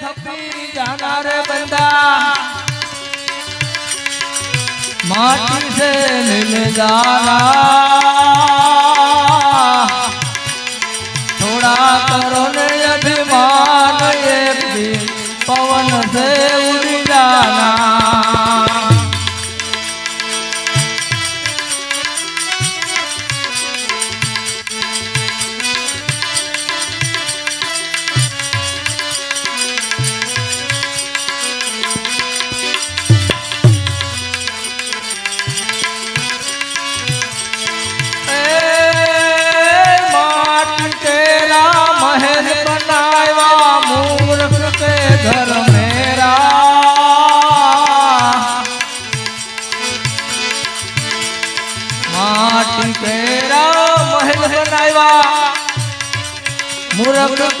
ખપી જાનાર બંદા। માટી સે મિલ જાના થોડા કરો ને અભિમાન પવન સે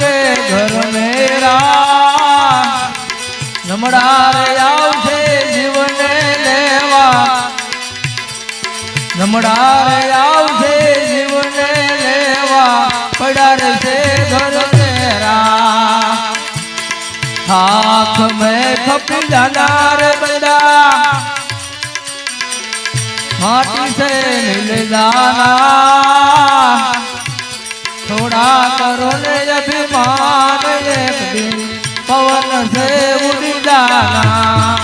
के घर मेरा। नमड़ार आओ थे जीवन लेवा। नमड़ार आओ से जीवन लेवा। पड़ार से घर मेरा। हाथ में थप जानार बदा। हाथ से मिल जाना। થોડા કરો ને અભિમાન એક દિન પવન સે ઉડી જાના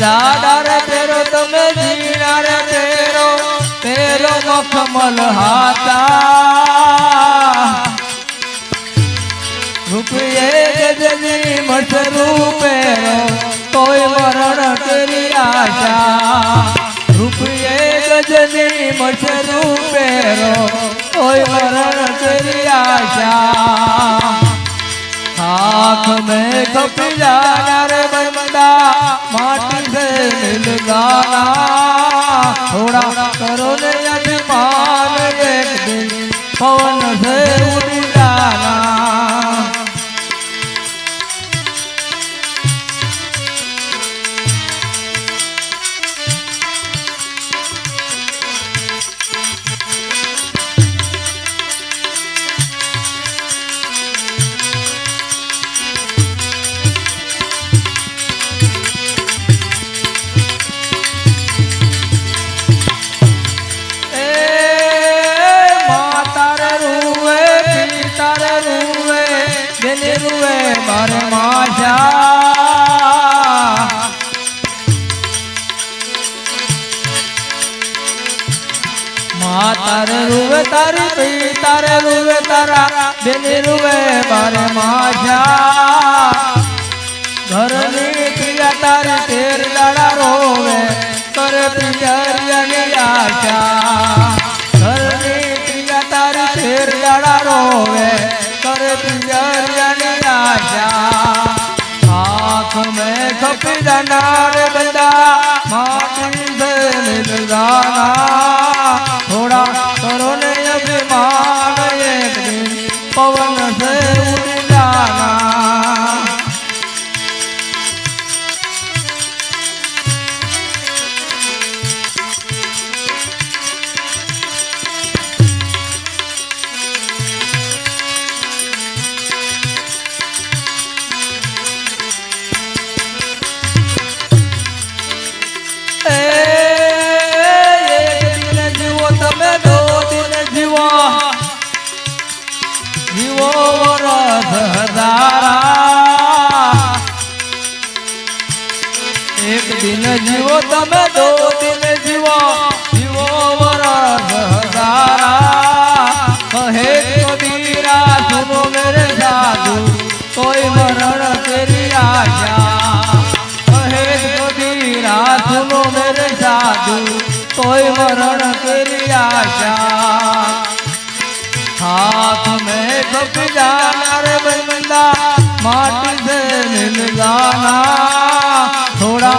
દાદર તેરો તમે જીણાર તેરો તેરો મખમલ હાતા રૂપિયે ગજની મઠ રૂપેરો તોય મરણ કરી આશા. રૂપિયે ગજની મઠ રૂપેરો તોય મરણ કરી આશા. હાથ મેં કપિલા મિલ ગાના થોડા કરો ને અભિમાન એક દિન પવન માતાર રૂવે તારી પિતાર રૂવે તારા બેને રૂવે બાર માશા ઘરની પ્રિયા તારી તેર દાડા રોવે, કરે પ્રિયરિયાની આશા. ઘરની પ્રિયા તારી તેર દાડા રોવે અમે ખપી જનાર બધા માટી છે જાના થોડા કરો ને અભિમાન એક પવન જીવો તમે દો દિન જીવો જીવો વરસ હજારા હે કબીરા સુનો મેરે સાધુ કોઈ મરણ તેરી આશા હે કબીરા સુનો મેરે સાધુ કોઈ મરણ તેરી આશા हाथ में कप जाना रे बंदा माटी से मिल जाना थोड़ा